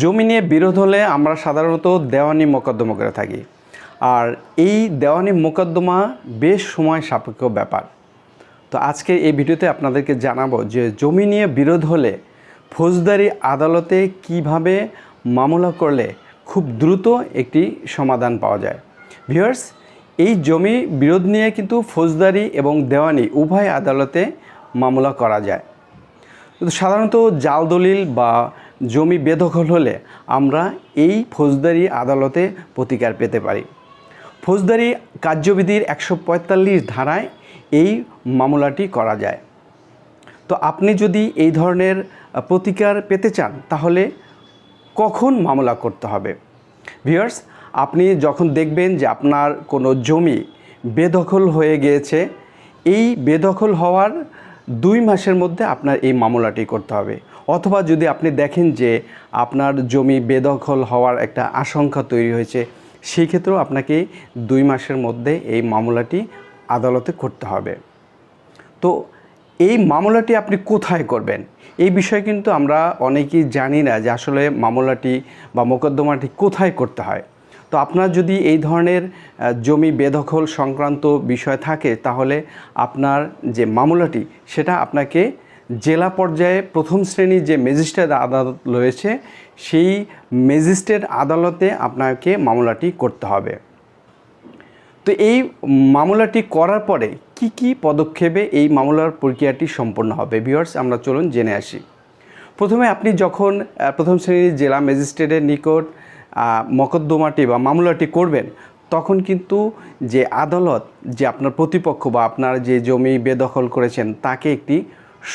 জমি নিয়ে বিরোধ হলে আমরা সাধারণত দেওয়ানি মোকদ্দমা করে থাকি। আর এই দেওয়ানি মোকদ্দমা বেশ সময় সাপেক্ষ ব্যাপার। তো আজকে এই ভিডিওতে আপনাদেরকে জানাব যে জমি নিয়ে বিরোধ হলে ফৌজদারি আদালতে কীভাবে মামলা করলে খুব দ্রুত একটি সমাধান পাওয়া যায়। ভিউয়ার্স, এই জমি বিরোধ নিয়ে কিন্তু ফৌজদারি এবং দেওয়ানি উভয় আদালতে মামলা করা যায়। কিন্তু সাধারণত জাল দলিল বা জমি বেদখল হলে আমরা এই ফৌজদারি আদালতে প্রতিকার পেতে পারি। ফৌজদারি কার্যবিধির একশো পঁয়তাল্লিশ ধারায় এই মামলাটি করা যায়। তো আপনি যদি এই ধরনের প্রতিকার পেতে চান, তাহলে কখন মামলা করতে হবে? ভিউয়ার্স, আপনি যখন দেখবেন যে আপনার কোনো জমি বেদখল হয়ে গিয়েছে, এই বেদখল হওয়ার দুই মাসের মধ্যে আপনার এই মামলাটি করতে হবে। অথবা যদি আপনি দেখেন যে আপনার জমি বেদখল হওয়ার একটা আশঙ্কা তৈরি হয়েছে, সেই ক্ষেত্রেও আপনাকে দুই মাসের মধ্যে এই মামলাটি আদালতে করতে হবে। তো এই মামলাটি আপনি কোথায় করবেন? এই বিষয়ে কিন্তু আমরা অনেকেই জানি না যে আসলে মামলাটি বা মোকদ্দমাটি কোথায় করতে হয়। তো আপনার যদি এই ধরনের জমি বেদখল সংক্রান্ত বিষয় থাকে, তাহলে আপনার যে মামলাটি, সেটা আপনাকে জেলা পর্যায়ে প্রথম শ্রেণির যে ম্যাজিস্ট্রেট আদালত রয়েছে, সেই ম্যাজিস্ট্রেট আদালতে আপনাকে মামলাটি করতে হবে। তো এই মামলাটি করার পরে কি কি পদক্ষেপে এই মামলার প্রক্রিয়াটি সম্পন্ন হবে? ভিউয়ার্স, আমরা চলুন জেনে আসি। প্রথমে আপনি যখন প্রথম শ্রেণির জেলা ম্যাজিস্ট্রেটের নিকট মকদ্দমাটি বা মামলাটি করবেন, তখন কিন্তু যে আদালত, যে আপনার প্রতিপক্ষ বা আপনার যে জমি বেদখল করেছেন, তাকে একটি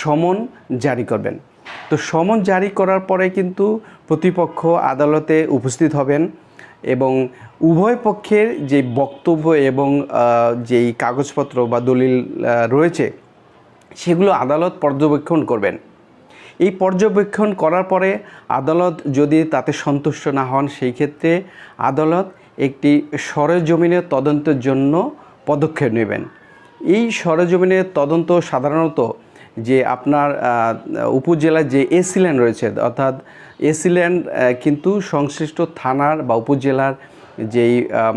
সমন জারি করবেন। তো সমন জারি করার পরে কিন্তু প্রতিপক্ষ আদালতে উপস্থিত হবেন এবং উভয় পক্ষের যে বক্তব্য এবং যেই কাগজপত্র বা দলিল রয়েছে, সেগুলো আদালত পর্যবেক্ষণ করবেন। এই পর্যবেক্ষণ করার পরে আদালত যদি তাতে সন্তুষ্ট না হন সেই ক্ষেত্রে আদালত একটি সরেজমিনের তদন্তের জন্য পদক্ষেপ নেবেন। এই সরেজমিনের তদন্ত সাধারণত যে আপনার আহ, উপজেলায় যে এসি ল্যান্ড রয়েছে অর্থাৎ এসি ল্যান্ড কিন্তু সংশ্লিষ্ট থানার বা উপজেলার যেই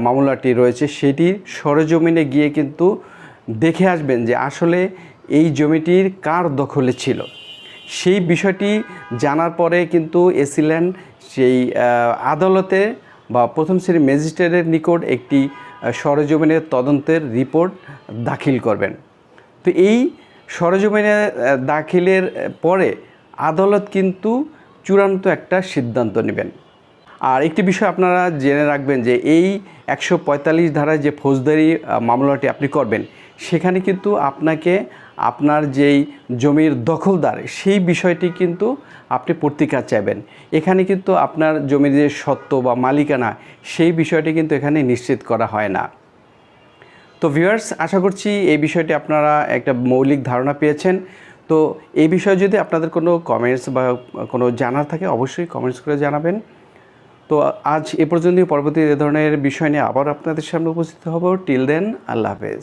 মামলাটি রয়েছে সেটি সরেজমিনে গিয়ে কিন্তু দেখে আসবেন যে আসলে এই জমিটির কার দখলে ছিল। সেই বিষয়টি জানার পরে কিন্তু এসিল্যান্ড সেই আদালতে বা প্রথম শ্রেণির ম্যাজিস্ট্রেটের নিকট একটি সরেজমিনের তদন্তের রিপোর্ট দাখিল করবেন। তো এই সরেজমিনে দাখিলের পরে আদালত কিন্তু চূড়ান্ত একটা সিদ্ধান্ত নেবেন। আর একটি বিষয় আপনারা জেনে রাখবেন যে এই একশো পঁয়তাল্লিশ ধারায় যে ফৌজদারি মামলাটি আপনি করবেন, সেখানে কিন্তু আপনাকে আপনার যেই জমির দখলদার, সেই বিষয়টি কিন্তু আপনি প্রতিকার চাইবেন। এখানে কিন্তু আপনার জমির যে সত্ত্ব বা মালিকানা, সেই বিষয়টি কিন্তু এখানে নিশ্চিত করা হয় না। তো ভিউয়ার্স আশা করছি এই বিষয়টি আপনারা একটা মৌলিক ধারণা পেয়েছেন। তো এই বিষয়ে যদি আপনাদের কোনো কমেন্টস বা কোনো জানার থাকে, অবশ্যই কমেন্টস করে জানাবেন। তো আজ এ পর্যন্ত পরবর্তী এ ধরনের বিষয় নিয়ে আবার আপনাদের সামনে উপস্থিত হব। টিল দেন আল্লাহ হাফেজ।